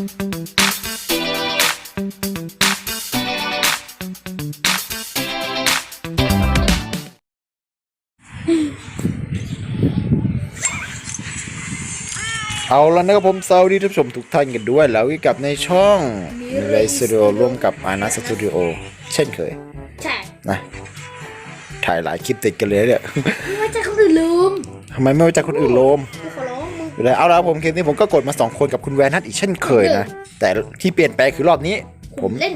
เอาแล้วนะครับผมสวัสดีท่านผู้ชมทุกท่านกันด้วย แล้วกับในช่องไรสตูดิโอร่วมกับอานาสตูดิโอเช่นเคยนะถ่ายหลายคลิปติดกันเลยเนี่ยไม่ว่าจะคนอื่นลืมทำไมไม่ว่าจะคนอื่นลืม อร้องมึงอยู่เลยเอาแล้วผมคลิปนี้ผมก็กดมาสองคนกับคุณแวนนัทอีกเช่นเคยนะ แต่ที่เปลี่ยนแปลงคือรอบนี้ ผมเล่น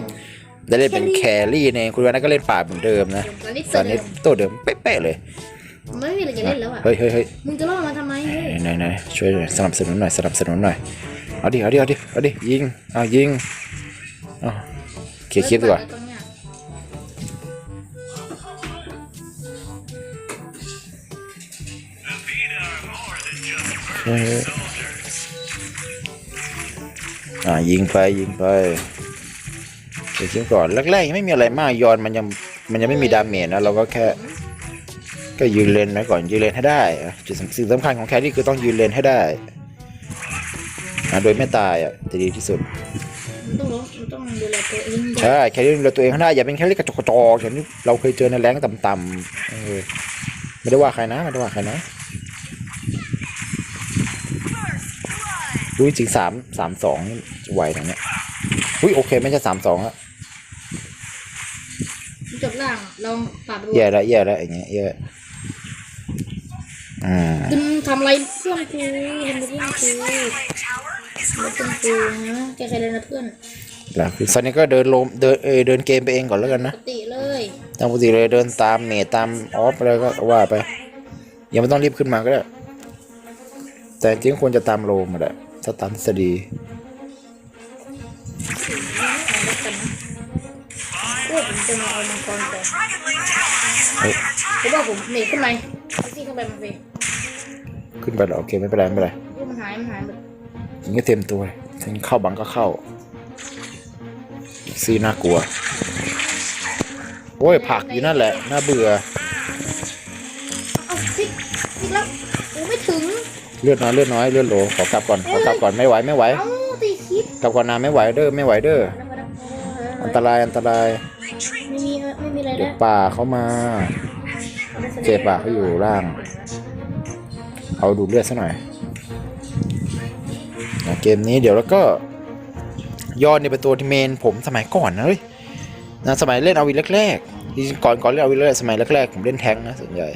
ได้เล่นเป็นแครี่เองคุณแวนนัทก็เล่นป่าเหมือนเดิมนะตอนนี้ตอนนี้ตัวเดิมเป๊ะๆเลยไม่มีอะไรจะเล่นแล้วอะเฮ้ยเฮ้ยเฮ้ยมึงจะล่อมาทำไมเฮ้ยไหนไหนช่วยสนับสนุนหน่อยสนับสนุนหน่อยเอาดิเอาดิเอาดิเอาดิยิงเอายิงเอาเคลียร์คลิปดีกว่า อออ่ายิงไปยิงไปเดี๋ยวคิดก่อนแรกๆยังไม่มีอะไรมากยอนมันยังมันยังไม่มีดาเมจนะเราก็แค่ ก็ยืนเลนไว้ก่อนยืนเลนให้ได้อะจุดสำสิ่งสำคัญของแครี่คือต้องยืนเลนให้ได้อะโดยไม่ตายอะจะดีที่สุดมึงต้องร้องมึงต้องดูแลตัวเองใช่แครี่ดูแลตัวเองให้ได้อย่าเป็นแครี่กระจกกระจอกอย่างที่เราเคยเจอในแรงต่ำๆเออไม่ได้ว่าใครนะไม่ได้ว่าใครนะ ดูจริงสามสามสองไวนะเนี่ยอุ้ยโอเคไม่ใช่สามสองอะจบล่างลองปรับดูแย่แล้วแย่แล้วอย่างเงี้ยแย่อืมคุณทำอะไรเพื่อนกูทำอะไรเพื่อนกูไม่เป็นกูนะแกใครเลยนะเพื่อนแล้วคือซันนี่ก็เดินลมเดินเอยเดินเกมไปเองก่อนแล้วกันปนะกติเลยตามปกติเลยเดินตามเมทตามออฟอะไรก็ว่าไปยังไม่ต้องรีบขึ้นมาก็ได้แต่จริงๆควรจะตามโลมาแหละ ถ้าตามทฤษฎีเอาแล้วกันนะก็ผมจะมาเอามังกรก่อนเฮ้ยผมว่าผมหนีขึ้นไปซี่ขึ้นไปมันไปขึ้นไปแล้วโอเคไม่เป็นไรไม่เป็นไรรูปมันหายมันหายหมดยิงก็เต็มตัวเลยถึงเข้าบังก็เข้าซีน่ากลัว โอ้ยผักอยู่นั่นแหละ น่าเบื่อ เลือดน้อยเลือดน้อยเลือดโหลขอกลับก่อนขอกลับก่อนไม่ไหวไม่ไหวเอ้าตีคิดกลับก่อนนะไม่ไหวเด้อไม่ไหวเด้ออันตรายอันตรายไม่มีไม่มีอะไรเด็แล้กวป่าเข้ามา เจ็บป่าเขาอยู่ล่าง เอาดูดเลือดซะหน่อยนะเกมนี้เดี๋ยวแล้วก็ยอนเนี่ยเป็นตัวที่เมนผมสมัยก่อนนะเฮ้ยนะสมัยเล่นอาวีแรกๆจริงๆก่อนก่อนเล่นอาวีแรกๆสมัยแรกๆผมเล่นแทงค์นะส่วนใหญ่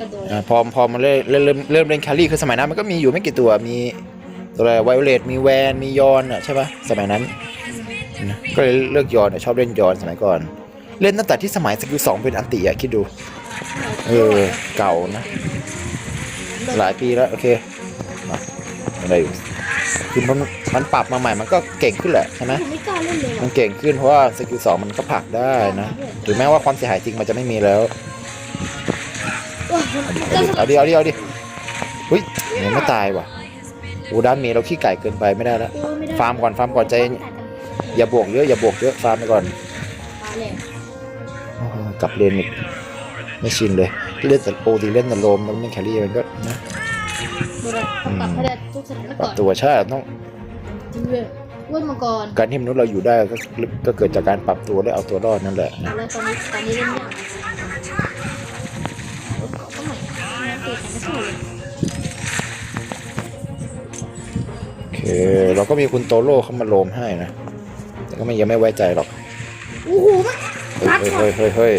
กระโดดอ่าพอพอมาเล่นเริ่มเริ่มเริ่มเล่นแครี่คือสมัยนั้นมันก็มีอยู่ไม่กี่ตัวมีตัวอะไรไวโอเลตมีแวนมียอนอะใช่ปะสมัยนั้นนะก็เลยเลือกยอนอะชอบเล่นยอนสมัยก่อน เล่นตั้งแต่ที่สมัยสกิลสองเป็นอันติอะคิดดู เออเก่านะ หลายปีแล้วโอเคมาอะไรอยู่คือมันมันปรับมาใหม่มันก็เก่งขึ้นแหละใช่ไหมผมไม่กล้าเล่นเลยมัว่ะนเก่งขึ้นเพราะว่าสกิลสองมันก็ผลักได้นะ ถึงแม้ว่าความเสียหายจริงมันจะไม่มีแล้วว้าว เอาดิเอาดิเอาดิเฮ้ยยังไม่ตายว่ะอูด้านเมย์เราขี้ไก่เกินไปไม่ได้แล้วไม่ได้ฟาร์มก่อนฟาร์มก่อนใจเย็นอย่าบวกเยอะอย่าบวกเยอะฟาร์มไปก่อนตายแล้วโอ้โหกลับเลนอีกไม่ชินเลยเล่นแต่โปรตีเล่นแต่โลมแล้วเล่นแครี่มันก็นะดูเลยต้องปรับให้ได้ทุกสถานปรัก่บอนตัวใช่ต้องจริงเลยเว้ยมังกรการที่มนุษย์เราอยู่ได้ก็ก็เกิดจากการปรับตัวและเอาตัวรอดนั่นแหละเอานะแล้วตอนนี้ตอนนี้เล่นยาก โอเค เราก็มีคุณโตโร่เข้ามาโลมให้นะ แต่ก็ไม่ยังไม่ไว้ใจหรอก โอ้โหมันเฮ้ยเฮ้ยเฮ้ยเฮ้ย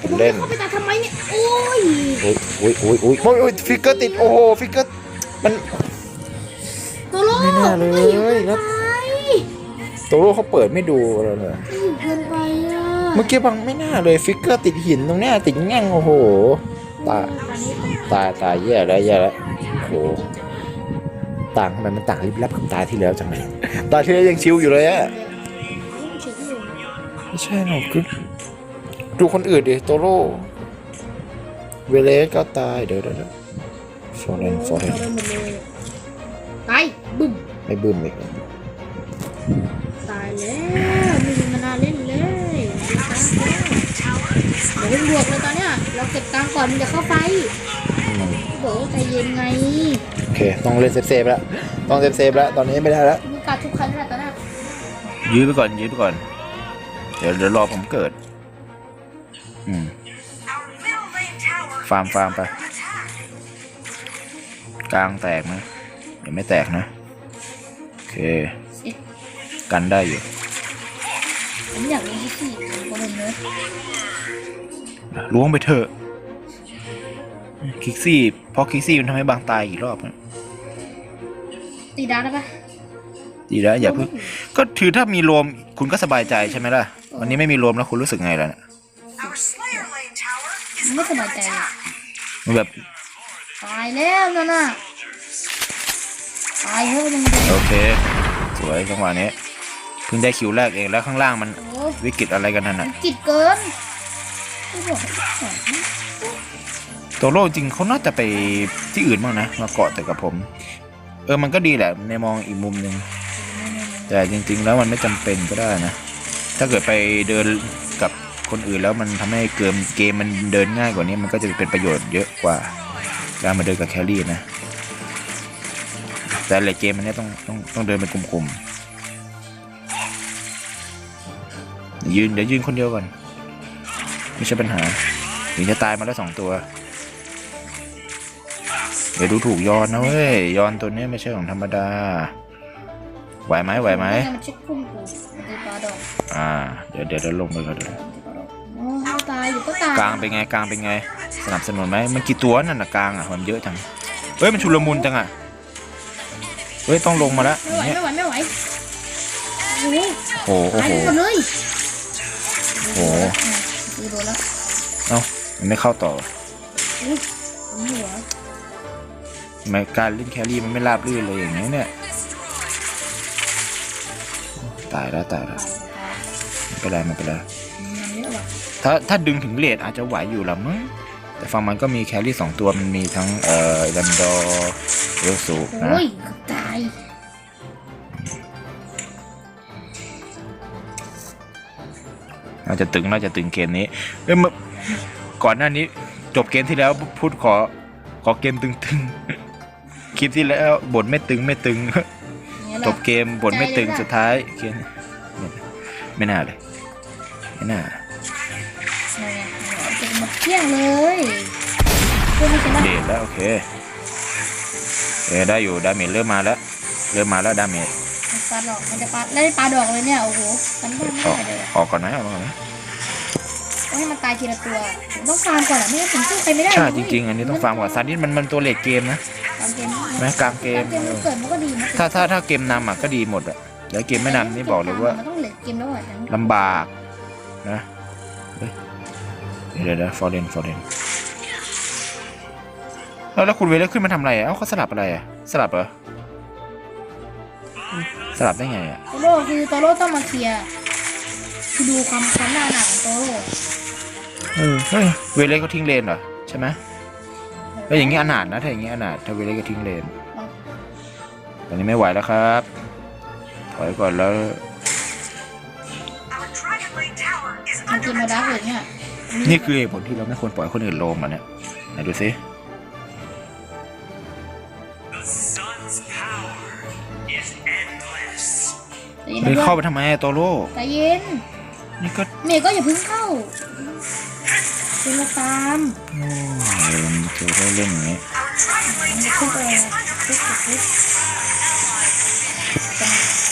ผมเล่นเข้าไปตัดทำไมเนี่ย โอ้ยอุ้ยอุ้ยอุ้ยอุ้ยโอ้ยโอ้ยฟิกเกอร์ติด โอ้โห ฟิกเกอร์ มันตัวโลไม่น่าเลยไม่หิวแล้เกิวนไปโตโร่เขาเปิดไม่ดูอะไรเลยไม่หิวเกินไปอะ เมื่อกี้บังไม่น่าเลย ฟิกเกอร์ติดหินตรงเนี้ยติดแง่งโอ้โหตาย ตอนนี้ผมตายตายแย่แล้วแย่แล้วโอ้โหต่างทำไมมันต่างลิบลับกับตายที่แล้วจังเลยตายที่แล้วยังชิวอยู่เลยอะยังชิวอยู่ไม่ใช่หรอกคือดูคนอื่นดิโตโร่เวเลสก็ตายเดี๋ยวเดี๋ยวเดี๋ยวโซเลนโซเลนอาไปหมดเลยตายบึ้มไม่บึ้มอีกตายแล้วไม่มีมานานเล่นเลยเดี๋ยวเพิ่งบวกเลยตอนเนี้ยเราเก็บตังค์ก่อนมันจะเข้าไฟ อืมบอกว่าใจเย็นไงโอเค ต้องเล่นเซฟเซฟๆแล้วต้องเซฟเซฟๆแล้วตอนนี้ไม่ได้แล้วมีการทุกครั้งเลยตอนเนี้ยยื้อไปก่อนยื้อไปก่อน เดี๋ยวเดี๋ยวรอผมเกิด อืมฟาร์มฟาร์มไป กลางแตกไหมเดี๋ยวไม่แตกนะ โอเค กันได้อยู่ ผมอยากเล่นที่สี่ผมก็เลยเนื้อล้วงไปเถอะ คิกซี่เพราะคิกซี่มันทำให้บางตายอีกรอบนะตีดาได้ปะดีแล้วอย่าเพิ่งก็ถือถ้ามีรวมคุณก็สบายใจใช่ไหมล่ะ วันนี้ไม่มีรวมแล้วคุณรู้สึกไงล่ะเนี่ย Our Slayer Lane tower is ไม่สบายใจเลยมันแบบตายแล้วนั่นน่ะตายเฮ้ยมันเด็โอเค สวยจังหวะนี้เพิ่งได้คิวแรกเองแล้วข้างล่างมันโอ้ยวิกฤตอะไรกันนั่นมัน่ะนจิตเกิน ตัวโลกจริงเขาน่าจะไปที่อื่นบ้างนะมาเกาะแต่กับผม เออมันก็ดีแหละในมองอีกมุมหนึ่งแต่จริง ๆ แล้วมันไม่จำเป็นก็ได้นะ ถ้าเกิดไปเดินกับคนอื่นแล้วมันทำให้เกมเกมมันเดินง่ายกว่านี้มันก็จะเป็นประโยชน์เยอะกว่าการมาเดินกับแครี่นะ แต่เลายเกมมันเนี้ยต้องต้องต้องเดินเป็นกลุ่มๆยืนเดี๋ยวยืนคนเดียวก่อนไม่ใช่ปัญหาถึงจะตายมาแล้วสองตัว เดี๋ยวดูถูกยอนนะเว้ยยอนตัวเนี้ยไม่ใช่ของธรรมดา ไหวไหมไหวไหมมันเช็คพุ่มกูมันตีปลาดอกอ่า เดี๋ยวเดี๋ยวเดี๋ยวลงไปก่อนเดี๋ยวโอ้ยตายอยู่ก็ตายกลางเป็นไงกลางเป็นไง สนับสนุนไหมมันกี่ตัวนั่นน่ะกลางอะมันเยอะจังเฮ้ยมันชุลมุนจังอะเฮ้ยต้องลงมาแล้วไม่ไหวเนี่ยไม่ไหวไม่ไหวโอ้โหโอ้โหโอ้ตายโหหมดเลยโอ้โหตีโดนแล้วเอ้ามันไม่เข้าต่อ การเล่นแครี่มันไม่ราบรื่นเลยอย่างเงี้ยเนี่ยตายแล้วตายแล้วตายตายไม่เป็นไรไม่เป็นไรมันเยอะว่ะถ้าถ้าดึงถึงเลทอาจจะไหวอยู่ละมั้งแต่ฝั่งมันก็มีแครี่สองตัวมันมีทั้งเอ่อดันดอร์เอลสูนะโอ้ยเกือบตายน่าจะตึงน่าจะตึงเกมนี้เอ้ยเมื่อก่อนหน้านี้จบเกมที่แล้วพูดขอขอเกมตึงๆ คลิปที่แล้วบทไม่ตึงไม่ตึงเนี่ยแหจละบเกมบทไม่ตึงสุดท้ายเกมไม่น่าเลยไม่น่าเนี่ยเจ็บหมดเกลี้ยงเลยเพื่อนไม่ชนะเดทแล้วโอเคเออได้อยู่ดาเมจเริ่มมาแล้ว เริ่มมาแล้วดาเมจมันปลาดอกมันจะปลาได้ปลาดอกเลยเนี่ยโอ้โหมันไม่ออกได้เลยอะออกก่อนไหมออกก่อนไหมต้อง ให้มันตายทีละตัวผมต้องฟาร์มก่อนอะไม่งั้นผมสู้ใครไม่ได้ใช่เลยจริงๆ อันนี้ต้องฟังก่อนซานิสมันมันตัวเลทเกมนะตามเกมไหมกลางเกเกมมเกมมันเกิดมันก็ดีนะถ้าถ้าถ้าเกมนำอะก็ดีหมดอะแล้วเกมไม่นำนี่บอกเลยว่ามันต้องเหลือเกมแล้วอะอย่างนี้ลำบากนะเฮ้ยเดี๋ยวเดี๋ยวฟอร์เรนฟอร์เรนแล้วแล้วคุณเวเลขึ้นมาทำอะไรอะเอ้าเขาสลับอะไรอะสลับเหรอสลับได้ไงอะโตโร่คือโตโร่ต้องมาเคลียร์คือดูความความหน้าหนักของโตโร่ เออเฮ้ยเวเลก็ทิ้งเลนเหรอใช่ไหมเฮ้ยอย่างงี้อนาถนะถ้าอย่างงี้อนาถถ้าเวเลก็ทิ้งเลนตอนนี้ไม่ไหวแล้วครับถอยก่อนแล้ว Our Dragon Lane tower is มันกิน under มาดัก attack. เลยเนี่ยนี่คือเหตุผลที่เราไม่ควรปล่อยคนอื่นลงอะเนี่ยไหนดูซิ The sun's power is endless. ใจเย็นเฮ้ยด้วยเข้าไปทำไมอะโตโร่ใจเย็นนี่ก็เมย์ก็อย่าเพิ่งเข้า เป็นมาตามโอ้ยมันจะได้เล่นอย่างงี้ Our Dragon Lane มันขึ้น tower ไป is ทุ under กทุก attack. ทุก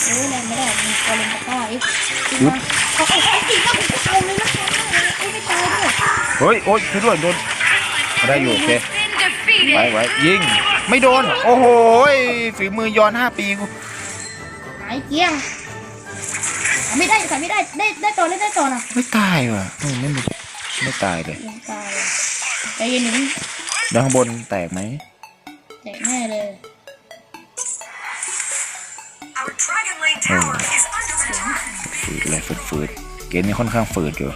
โอ้ยแรงไม่ได้มีกอลเลนตะก้าอีกจริงปะเอาเอาเอาจริงปะผมก็เอาเลยนะไอ้ไม่ตายด้วยเฮ้ยโอ๊ยช่วยด้วยโดนเอาได้อยู่โอเคไว้ไว้ยิงไม่โดน โอ้โหยฝีมือย้อนห้าปีกูหายเกลี้ยงเอาไม่ได้ใส่ไม่ได้ได้ได้ต่อได้ได้ต่อนะไม่ตายว่ะเออไม่มี ไม่ตายเลยยังตายอะใจเย็นหนึ่งแล้วข้างบนแตกไหมแจกแน่เลย Our Dragon Lane tower is under attack. ฝืดเลยฝืดฝืดเกมนี้ค่อนข้างฝืดอยู่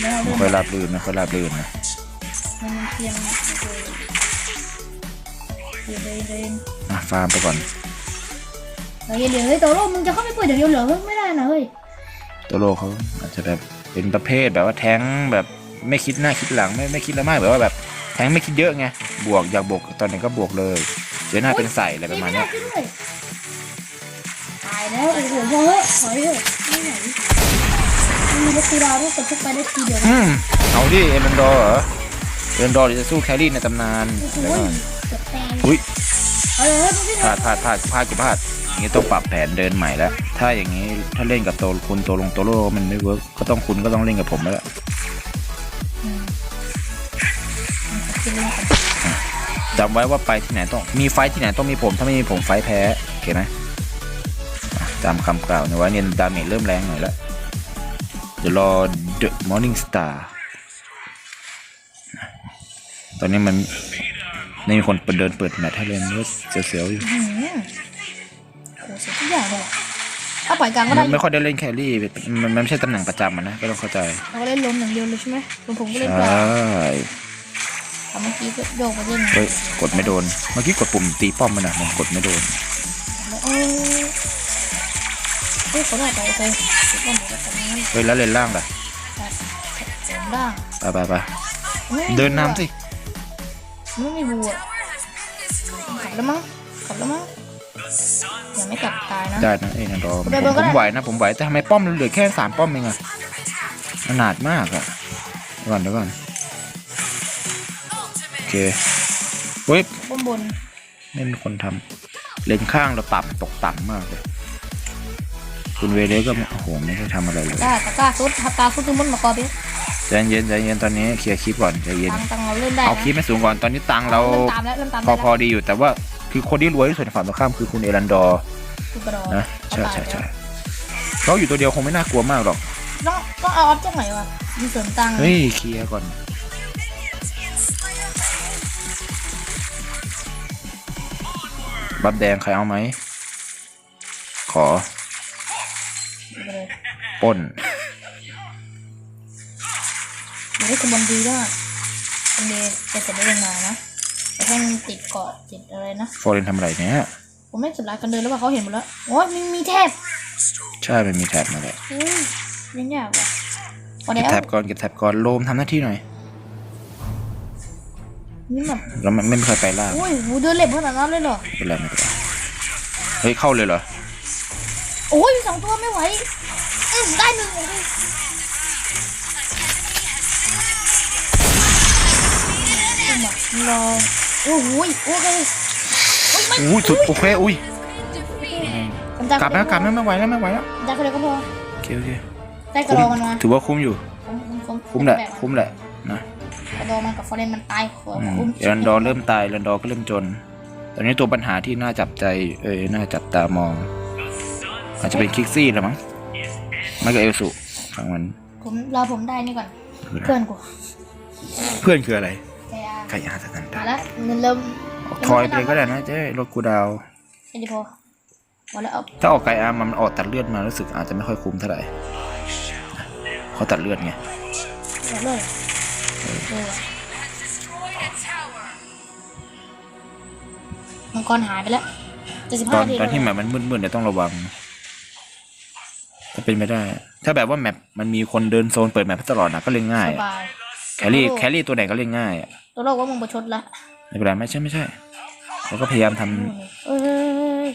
แล้วไม่เริ่มค่อยราบรื่นไม่ค่อยราบรื่นนะมันเทียมนะโอเคเดินเดินอะฟาร์มไปก่อนเฮ้ยเดี๋ยวเฮ้ยโตโร่มึงจะเข้าไปเปิดอย่างเดียวเหรอเฮ้ยไม่ได้นะเฮ้ยตัวโลเขาอาจจะแบบ เป็นประเภทแบบว่าแท้งแบบไม่คิดหน้าคิดหลังไม่ไม่คิดอะไมากแบบว่าแบบแท้งไม่คิดเยอะไงบวกอยากบวกตอนไหนก็บวกเลยเดี๋ยวหน้าเป็นใส่อะไรประมาณเนี้ยไม่ได้ด้วยตายแล้วโอ้โหพอเถอะถอยเถอะไม่ไหวมันมีรถคูดาวด้วยกดทุกไปได้ทีเดียวอืมเอาดิเอรันดอร์เหรอเอรันดอร์จะสู้แครี่ในตำนานโอ้โหอุ้ยเอาเลยพี่พลาดพลาดพลาดพลาดกูพลาดอย่า นี้ต้องปรับแผนเดินใหม่แล้ว ถ้าอย่างนี้ถ้าเล่นกับโตคุณโตลงโตโร่มันไม่เวิร์กก็ต้องคุณก็ต้องเล่นกับผมแล้วล่ะกินเลยจำไว้ว่าไปที่ไหนต้องมีไฟท์ที่ไหนต้องมีผม ถ้าไม่มีผมไฟท์แพ้โอเคไหมอะตามคำกล่าวนะว่าเนี่ยดาเมจเริ่มแรงหน่อยแล้วเดี๋ยวรอ The Morning Star ตอนนี้มันไม่มีคนเดินเปิดแมทให้เล่นก็เสียวๆอยู่อืม โอ้เสียทุกอย่างเลยว่ะถ้าปล่อยกลางก็ได้มันอยู่ไม่ค่อยได้เล่นแครี่มันมันไม่ใช่ตำแหน่งประจำอะนะก็ต้องเข้าใจเราก็เล่นล้มอย่างเดียวเลยใช่ไหมผมผมก็ใชเล่นปลา่ทำเมื่อกี้ก็โยกไปเล่นเฮ้ยกดไม่โดนเมื่อกี้กดปุ่มตีป้อมมันนะมันกดไม่โดนเออเฮ้ยเขาได้ไปโอเคสุดยอดเลยตอนนี้เฮ้ยแล้วเลนล่างล่ะเสริมบ้างไปไปไปไม่มีเดินนำสิไม่มีบัวขับแล้วมั้งขับแล้วมั้ง ยังไม่กลับตายนะ ได้นะเอ้ยนะรอผมเดินเดินก็ผได้มไหวนะผมไหวแต่ทำไมป้อมมันเหลือแค่สามป้อมเองอะขนาดมากอะเดี๋ยวก่อนเดี๋ยวก่อนโอเคเฮ้ยบนบนไม่มีคนทำเลนข้างเราต่ำตกต่ำมากเลย คุณเวเลสก็โอ้โหไม่ได้ทำอะไรเลยตาตะกร้าซุดตะกร้าซุดตึงบนมากอบิใจเย็นใจเย็นตอนนี้เคลียร์คลิปก่อนใจเย็นตังตังเราเล่นได้เอานะคลิปไม่สูงก่อนตอนนี้ตังค์เราเริ่มตามแล้วเริ่มตามพอได้พอแล้วดีอยู่แต่ว่า คือคนที่รวยที่สุดในฝั่งตรงข้ามคือคุณเอรันดอร์คือกระดองนะใช่ใช่ใช่เขาอยู่ตัวเดียวคงไม่น่ากลัวมากหรอกต้องต้องเอาออบเจกต์ไหนวะมีเสริมตังค์เฮ้ยเคลียร์ก่อนบับแดงใครเอาไหม ขอไปเลยปล้นเดี๋ยวให้กระบวนดีด้วยอันเดย์จะเสร็จได้ยังไงนะแต่ ให้มันติดเกาะติดอะไรนะฟอร์เรนทำอะไรเนี่ยผมไม่สุดร้ายกันเดินแล้วว่าเขาเห็นหมดแล้วโอ้ยมีมีแทบใช่มันมีแท็บมาเลยอุ้ยยังยากว่ะพอเก็แล้บวแท็บก่อนเก็บแท็บก่อนโลมทำหน้าที่หน่อยนี่แบบแล้วมันไม่เคยไปล่างอุ้ยหูเดินเล็บขนาดนั้นเลยเหรอไม่เป็นไรไม่เป็นไรเฮ้ยเข้าเลยเหรอโอ้ยมีสองตัวไม่ไหวอืมได้หนึ่ง รอโอ้โหยโอเคโอ้ยไม่อุ้ยสุดโอเคอุ้ยผมได้กลับแล้วกลับแล้วไม่ไหวแล้วไม่ไหวแล้วได้คนเดียวก็พอโอเคโอเคได้กระคุ้โดมดมันมาถือว่าคุ้มอยู่ คุ้มคุ้มคุ้มคุ้มแหละแบบคุ้มแหละนะกระโดดมันกับฟอร์เรนมันตายขออืมคุ้มเอรันดอร์เริ่มตายเอรันดอร์ก็เริ่มจนตอนนี้ตัวปัญหาที่น่าจับใจเอ้ยน่าจับตามอง อาจจะเป็นคิกซี่แหละมั้งไม่ก็เอลสุฝั่งมันผมรอผมได้นี่ก่อนคืออะไรเพื่อนกูเพื่อนคืออะไร แกอาใครอาสกันมาตาแล้วเงินเริ่มทอยไปเลยก็ได้นะเจ๊รถกูดาวไอ้ดิพอมาแล้วเอาถ้าออกไกอาร์มันออกตัดเลือดมารู้สึกอาจจะไม่ค่อยคุ้มเท่าไหร่เขาตัดเลือดไงเอาเลยเออว่ะมังกรหายไปแล้วเจ็ดสิบตห้าอนทีตอนที่แมปมันมืดๆเนี่ยต้องระวังถ้าเป็นไม่ได้ ถ้าแบบว่าแมปมันมีคนเดินโซนเปิดแมปให้ตลอดนะก็เล่นง่ายสอะบายแครี่แครี่ตัวไหนก็เล่นง่ายอะ ตัวโลกว่ามึงประชดละไม่เป็นไรไม่ใช่ไม่ใช่เขาก็พยายามทเอ้ย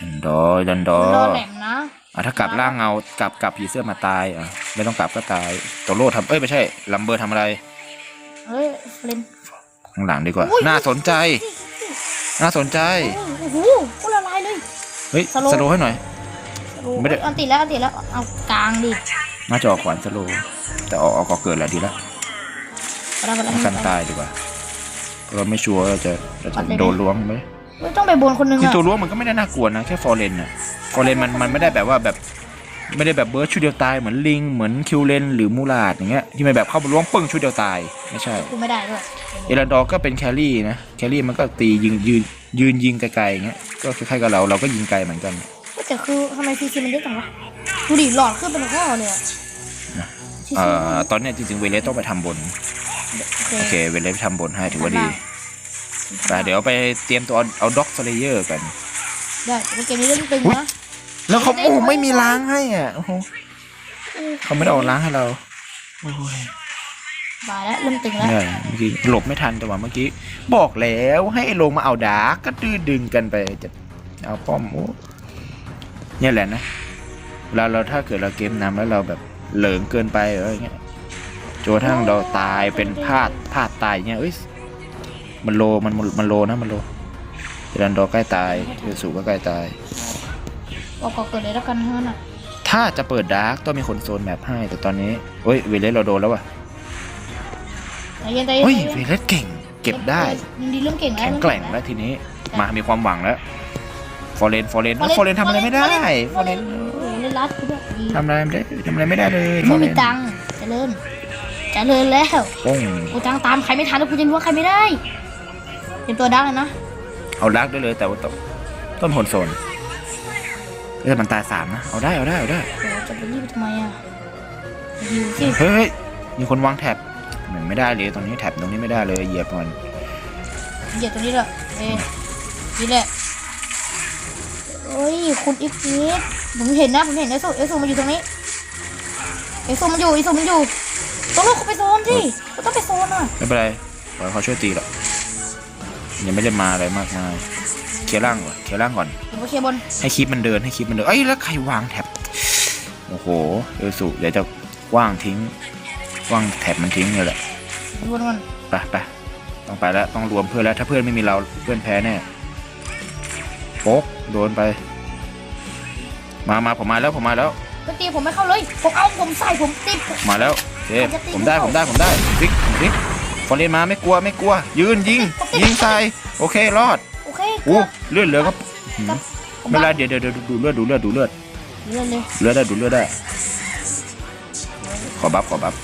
ำดันดอร์ดันดอมันร์รอแหลมนะ อะถ้ากลับร่างเงากลับกลับผีเสื้อมาตายอะไม่ต้องกลับก็ตายโตโร่ทำเอ้ยไม่ใช่ลัมเบอร์ทำอะไรเฮ้ยเล่นข้างหลังดีกว่า อุ้ย น่าสนใจ น่าสนใจโอ้โหกูละลายเลย เฮ้ยสโลว์ สโลว์ให้หน่อย ไม่ได้ อันติดแล้วอันติดแล้วเอากลางดิน่าจะออกขวานสโลว์แต่ออกออกก็เกิดแล้วดีแล้ว เราไปแล้วเอากันตายดีกว่า เราไม่ชัวร์ว่าเราจะเราจะโดนล้วงไหมไม่ต้องไปบนคนนึงคืออะตัวล้วงมันก็ไม่ได้น่ากลัวนะแค่ฟอร์เรนอะฟอร์เรนมันมันไม่ได้แบบว่าแบบไม่ได้แบบเบิร์ดชุดเดียวตายเหมือนลิงเหมือนคิวเลนหรือมูลาดอย่างเงี้ยที่มันแบบเข้ามาล้วงปึ้งชุดเดียวตายไม่ใช่กูไม่ได้ด้วยเอรันดอร์ก็เป็นแครี่นะแครี่มันก็ตียิงยืนยืนยิงไกลๆอย่างเงี้ยก็คล้ายๆกับเราเราก็ยิงไกลเหมือนกันแต่คือทำไมซีซีมันเยอะจังวะดูดิหลอดขึ้นเป็นข้อเลยอะซีเอ่ซีอตอนเนี้ยจริงๆเวเลสต้องไปทำบน โอโอเคเคเวเลสไปทำบนให้ถือว่าดีแต่เดี๋ยวไปเตรียมตัวเอาเอาด็อกสเลเยอร์กัน ได้แต่ว่าเกมนี้เล่นตึงนะแล้วเขาโอ้ไม่มีล้างให้อะโอ้โหเขาไม่ได้เอาล้างให้เราโอ้ยบายแล้วเริ่มตึงแล้วเนี่ยเมื่อกี้หลบไม่ทันแต่ว่าเมื่อกี้ บอกแล้วให้ไอ้ลงมาเอาดาร์กก็ดื้อดึงกันไปจะเอาป้อมโอ้เนี่ยแหละนะเวลาเราถ้าเกิดเราเกมนำแล้วเราแบบเหลิงเกินไปหรืออะไรเงี้ย จนกระทั่งเราตายเป็นพลาดพลาดตายเงี้ยเอ้ยมันโลมันมันโลนะมันโลรันดอร์ใกล้ตายเอลสูก็ใกล้ตายออกก่อนเกิดเลยแล้วกันฮะน่ะถ้าจะเปิดดาร์กต้องมีคนโซนแมปให้แต่ตอนนี้เฮ้ยเวเลสเราโดนแล้วว่ะใจเย็นใจเย็นเฮ้ยใจเวเย็นเลสเก่ง เก็บได้มันดีเริ่มเก่งแล้วแข็งแกร่งแล้วทีนี้มามีความหวังแล้วฟอร์เรนฟอร์เรนฟอร์เรนทำอะไรไม่ได้ฟอร์เรนโอ้โหเล่นรัดคือแบบดีทำอะไรไม่ได้ทำอะไรไม่ได้เลยไม่มีตังค์เจะ เริ่มจะเริ่มแล้วโป้งกูตังค์ตามใครไม่ทันแล้วกูจะรู้ว่าใครไม่ได้เตรียมตัวดังเลยนะเอาดาร์กได้เลยแต่ว่าต้องต้องมีคนโซนเออมันตายสามนะเอาได้เอาได้เอาได้โอ้จะไปรีบไปทำไมอะหิวสิเฮ้ยเฮ้ยมีคนวางแท็บเหมือนไม่ได้เลยตรงนี้แท็บตรงนี้ไม่ได้เลยเหยียบมันเหยียดตรงนี้เลยเอ้ยนี่แหละโอ้ยคุณอีกนิดผมเห็นนะผมเห็นเอสูเอสูมันอยู่ตรงนี้เอสูมันอยู่เอสูมันอยู่ ต้องลูกเขาไปโซนสิเขาต้องไปโซนอะ ไม่เป็นไรปล่อยเขาช่วยตีหรอกยังไม่ได้มาอะไรมากมายเคลียร์ล่างก่อนเคลียร์ล่างก่อนผมไปเคลียร์บน ให้คลิปมันเดินให้คลิปมันเดินเอ้ยแล้วใครวางแท็บโอ้โหเอลสุเดี๋ยวจะว่างทิ้ง ว่างแท็บมันทิ้งเลยแหละบนก่อนไปไปต้องไปแล้วต้องรวมเพื่อนแล้ว ถ้าเพื่อนไม่มีเราเพื่อนแพ้แน่โป๊กโดนไป มามาผมมาแล้วผมมาแล้วไปตีผมไม่เข้าเลย ผมเอาผมใส่ผมติดมาแล้วโอ เคผมจะตีผมได้ไม่ผเข้ามได้ผมได้ฟิกฟิกฟอร์เรนมาไม่กลัวไม่กลัว ยืนยิงยิงใส่โอเครอดโอเคอู้เลือดเหลือก็หืมผมไม่เป็นไรได้เดี๋ยวเดี๋ยวเดี๋ยวดูเลือดดูเลือดดูเลือดเลื่อนเลยเลือดได้ดูเลือดได้ ขอบัฟขอบัฟ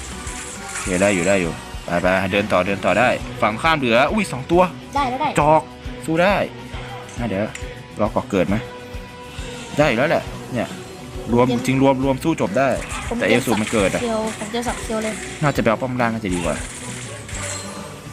โอเคได้อยู่ได้อยู่ไปไปเดินต่อเดินต่อได้ ฝั่งข้ามเหลืออุ้ยสองตัว ได้แล้วได้จอกสู้ได้น่าเดี๋ยวรอก่อเกิดไหมได้อยู่แล้วแหละเนี่ยรวมจริงรวมรวมสู้จบได้ ผมแต่เอลสูมันเกิดอะเคียวผมเจอสับเคียวเลยน่าจะไปเอาป้อมล่างน่าจะดีกว่า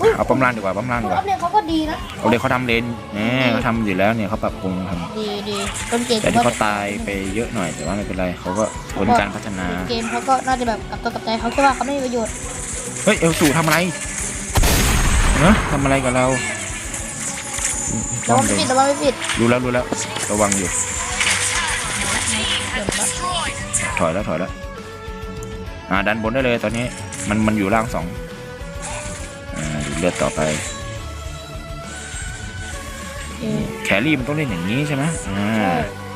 อุ๊ยเอาป้อมล่างดีกว่าป้อมล่างคุดีณกอัว่าพเนี่ยเขาก็ดีนะ เอาเลยเขาทำเลนเนี่ยเขาทำอยู่แล้วเนี่ยเขาปรับปรุงทำ ดีดีต้นเกมแต่ที่เขาตายไปเยอะหน่อยแต่ว่าไม่เป็นไรเขาก็ผลการพัฒนา เกมเขาก็น่าจะแบบกับตัวกับใจเขาแค่ว่าเขาไม่มีประโยชน์เฮ้ย เอลสูทำอะไรเนอะทำอะไรกับเราระวังไม่ปิดระวังไม่ปิดรู้แล้วรู้แล้ว ระวังอยู่ เดี๋ยวนะถอยแล้วถอยแล้ว อ่าดันบนได้เลยตอนนี้มันมันอยู่ล่างสองอ่าดูเลือดต่อไปเออแครี่มันต้องเล่นอย่างนี้ใช่ไหมอ่า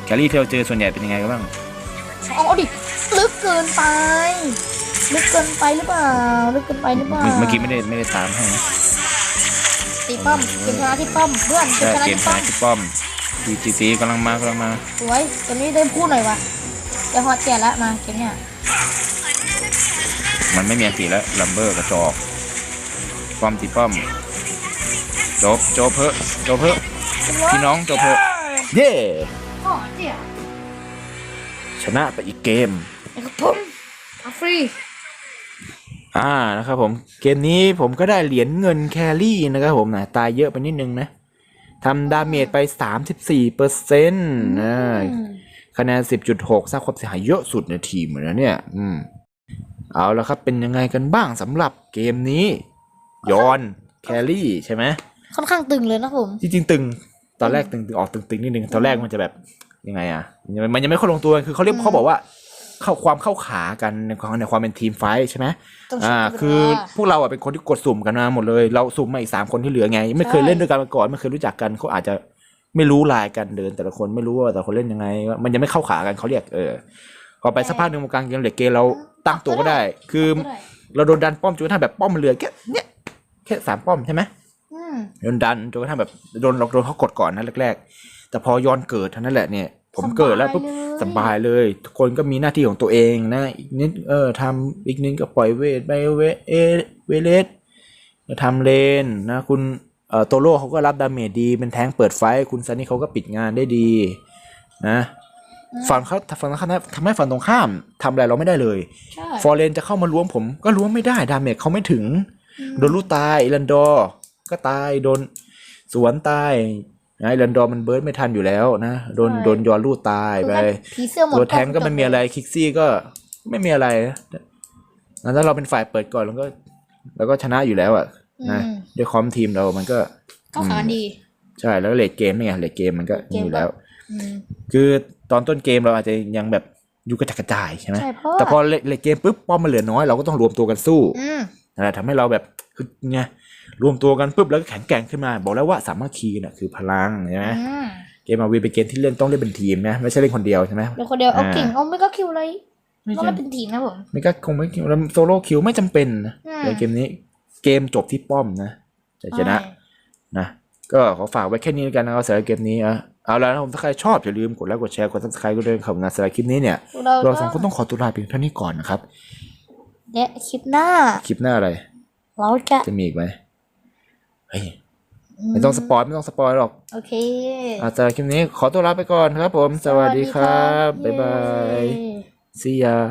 แครี่ที่เราเจอส่วนใหญ่เป็นยังไงกันบ้างเอาเอาดิลึกเกินไปลึกเกินไปหรือเปล่าลึกเกินไปหรือเปล่าเมื่อเมื่อกี้ไม่ได้ไม่ได้ตามให้นะตีป้อมเกมชนะที่ป้อมเพื่อนเกมใช่ชนะเกมที่ชป้อนะมที่ป้อมดีจีซีกำลังมากำลังมาสวยเกมนี้ได้พูดหน่อยวะจะฮอตแก่ละมาเกมเนี้ย มันไม่มีอันตีแล้วลัมเบอร์กระจอกป้อมตีป้อมจบจบเพอะจบเพอะพี่น้องจบเพอะเย้พ่อเจี๊ยชนะไปอีกเกมไอ้กระผมเอาฟรีอ่านะครับผมเกมนี้ผมก็ได้เหรียญเงินแครี่นะครับผมนะตายเยอะไปนิดนึงนะทำดาเมจไป 34เปอร์เซ็นต์นะคะแนน 10.6 สร้างความเสียหายเยอะสุดในทีมเลยนะเนี่ย อืม เอาแล้วครับเป็นยังไงกันบ้างสำหรับเกมนี้ ยอนแครี่ใช่ไหมค่อนข้างตึงเลยนะผมจริงๆตึง ตอนแรกตึงๆออกตึงๆนิดนึงตอนแรกมันจะแบบยังไงอะมันยังมันยังไม่ค่อยลงตัวคือเขาเรียกอืมเขาบอกว่าเข้าความเข้าขากันในความในความเป็นทีมไฟท์ใช่ไหมต้องอ่าใช้เวลาคือพวกเราอะเป็นคนที่กดสุ่มกันมาหมดเลย เราสุ่มมาอีกสามคนที่เหลือไง ไม่เคยใช่เล่นด้วยกันมาก่อนไม่เคยรู้จักกันเขาอาจจะไม่รู้ลายกันเดิน แต่ละคนไม่รู้ว่าแต่ละคนเล่นยังไงว่ามันยังไม่เข้าขากันเขาเรียกเออพอไปสักพักหนึ่งกลางเกมเหล็กเกมเรา ตั้งตัวก็ได้ คือก็ได้เราโดนดันป้อมจนกระทั่งแบบป้อมมันเหลือแค่เนี้ยแค่สามป้อมใช่ไหมอืมโดนดันจนกระทั่งแบบโดนเราโดนเขากดก่อนนะแรก ๆ แต่พอย้อนเกิดเท่านั้นแหละเนี่ย ผมเกิดแล้วปุ๊บสบายเลย ทุกคนก็มีหน้าที่ของตัวเองนะอีกนิดเออทำอีกนิดก็ปล่อยเวทไปเวเอเวเลสทำเลนนะ คุณเอ่อโตโร่เขาก็รับดาเมจดี เป็นแทงค์เปิดไฟท์คุณซันนี่เขาก็ปิดงานได้ดี นะ ฝั่งเขาฝั่งตรงข้ามทำให้ฝั่งตรงข้ามทำอะไรเราไม่ได้เลยใช่ฟอร์เรนจะเข้ามาล้วงผม ก็ล้วงไม่ได้ ดาเมจเขาไม่ถึง โดนลูกตายอิรันดอร์ก็ตาย โดนสวนตายนะอิรันดอร์มันเบิร์ดไม่ทันอยู่แล้วนะ โดนโดนยอนลูกตายไปผีเสื้อหมดตัวแทงก็ไม่มีอะไร คิกซี่ก็ไม่มีอะไรนะแล้วถ้าเราเป็นฝ่ายเปิดก่อนแล้วก็ แล้วก็ชนะอยู่แล้วอะนะด้วยคอมทีมเรามันก็เข้าขากันดี ใช่แล้วเลดเกมนี่ไงเลดเกมมันก็มีอยู่แล้วอืมคือ ตอนต้นเกมเราอาจจะยังแบบอยู่กระจัดกระจายใช่ไหมใช่เพราะ แต่พอเลดเกมปุ๊บป้อมมันเหลือน้อยเราก็ต้องรวมตัวกันสู้อืมนั่นแหละทำให้เราแบบคือไงรวมตัวกันปุ๊บแล้วก็แข็งแกร่งขึ้นมา บอกแล้วว่าสามัคคีน่ะคือพลังใช่ไหมอืมเกมอาวีเป็นเกมที่เล่นต้องเล่นเป็นทีมนะไม่ใช่เล่นคนเดียวใช่ไหม เดี๋ยวคนเดียวเอาอ่า เก่งเอาไม่ก็คิวเลยไม่ต้องใช่เล่นเป็นทีมนะผม ไม่ก็คงไม่แล้วโซโล่คิวไม่จำเป็นนะอืม ในเกมนี้เกมจบที่ป้อมนะจะชนะ นะก็ขอฝากไว้แค่นี้แล้วกันนะครับสำหรับเกมนี้อะ เอาแล้วนะผมถ้าใครชอบอย่าลืมกดไลค์กดแชร์กด subscribe ก็ด้วยขอบคุณนะสำหรับคลิปนี้เนี่ยเราเราสองคนต้องขอตัวลาเพียงเท่านี้ก่อนนะครับ และคลิปหน้า คลิปหน้าอะไร เราจะจะมีอีกไหมเฮ้ยไม่ต้องสปอยไม่ต้องสปอยหรอก โอเคอาสำหรับคลิปนี้ขอตัวลาไปก่อนครับผม สวัสดีครับ บ๊ายบายเย้ see ya